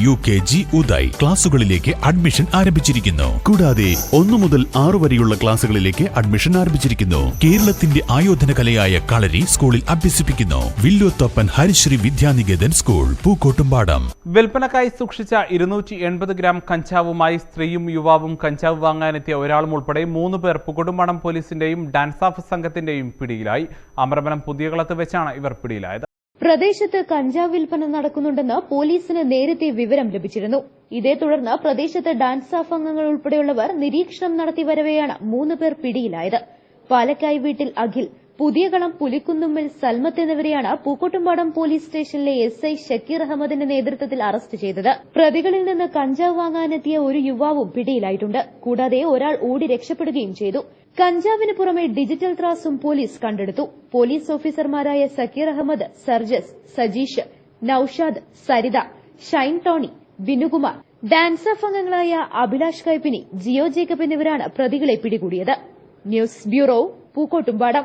U K G Uday ക്ലാസുകളിലേക്ക് admission ആരംഭിച്ചിരിക്കുന്നു. കൂടാതെ ഒന്നു മുതൽ ആറു വരെയുള്ള ക്ലാസുകളിലേക്ക് അഡ്മിഷൻ ആരംഭിച്ചിരിക്കുന്നു. കേരളത്തിന്റെ ആയോധന കലയായ കളരി സ്കൂളിൽ അഭ്യസിപ്പിക്കുന്നു. വില്ലോത്തപ്പൻ ഹരിശ്രീ വിദ്യാനികേതൻ സ്കൂൾ പൂക്കോട്ടുംപാടം. വിൽപ്പനക്കായി സൂക്ഷിച്ച ഇരുന്നൂറ്റി എൺപത് ഗ്രാം കഞ്ചാവുമായി സ്ത്രീയും യുവാവും കഞ്ചാവ് വാങ്ങാനെത്തിയ ഒരാളും ഉൾപ്പെടെ മൂന്ന് പേർ പൂക്കോട്ടുംപാടം പോലീസിന്റെയും ഡാൻസ് ഓഫ് സംഘത്തിന്റെയും പിടിയിലായി. അമരമനം പുതിയകളത്ത് വെച്ചാണ് ഇവർ പിടിയിലായത്. പ്രദേശത്ത് കഞ്ചാവ് വിൽപ്പന നടക്കുന്നുണ്ടെന്ന് പോലീസിന് നേരത്തെ വിവരം ലഭിച്ചിരുന്നു. ഇതേ തുടർന്ന് പ്രദേശത്ത് ഡാൻസ് ഓഫ് അംഗങ്ങൾ ഉൾപ്പെടെയുള്ളവർ നിരീക്ഷണം നടത്തി വരവെയാണ് മൂന്ന് പേർ പിടിയിലായത്. പാലക്കായി വീട്ടിൽ അഖിൽ പുതിയകളം പുലിക്കുന്നുമ്മിൽ സൽമത്ത് എന്നിവരെയാണ് പൂക്കോട്ടുംപാടം പോലീസ് സ്റ്റേഷനിലെ എസ് ഐ ഷക്കീർ അഹമ്മദിന്റെ നേതൃത്വത്തിൽ അറസ്റ്റ് ചെയ്തത്. പ്രതികളിൽ നിന്ന് കഞ്ചാവ് വാങ്ങാനെത്തിയ ഒരു യുവാവും പിടിയിലായിട്ടുണ്ട്. കൂടാതെ ഒരാൾ ഓടി രക്ഷപ്പെടുകയും ചെയ്തു. കഞ്ചാവിന് പുറമെ ഡിജിറ്റൽ ത്രാസും പോലീസ് കണ്ടെടുത്തു. പോലീസ് ഓഫീസർമാരായ Sakkeer Ahammed Sarjas Sajeesh Noushad Saritha Shine Tony Binukumar DANSAF അംഗങ്ങളായ അഭിലാഷ് കൈപ്പിനി ജിയോ ജേക്കബ് എന്നിവരാണ് പ്രതികളെ പിടികൂടിയത്. News bureau Pookkottumpadam.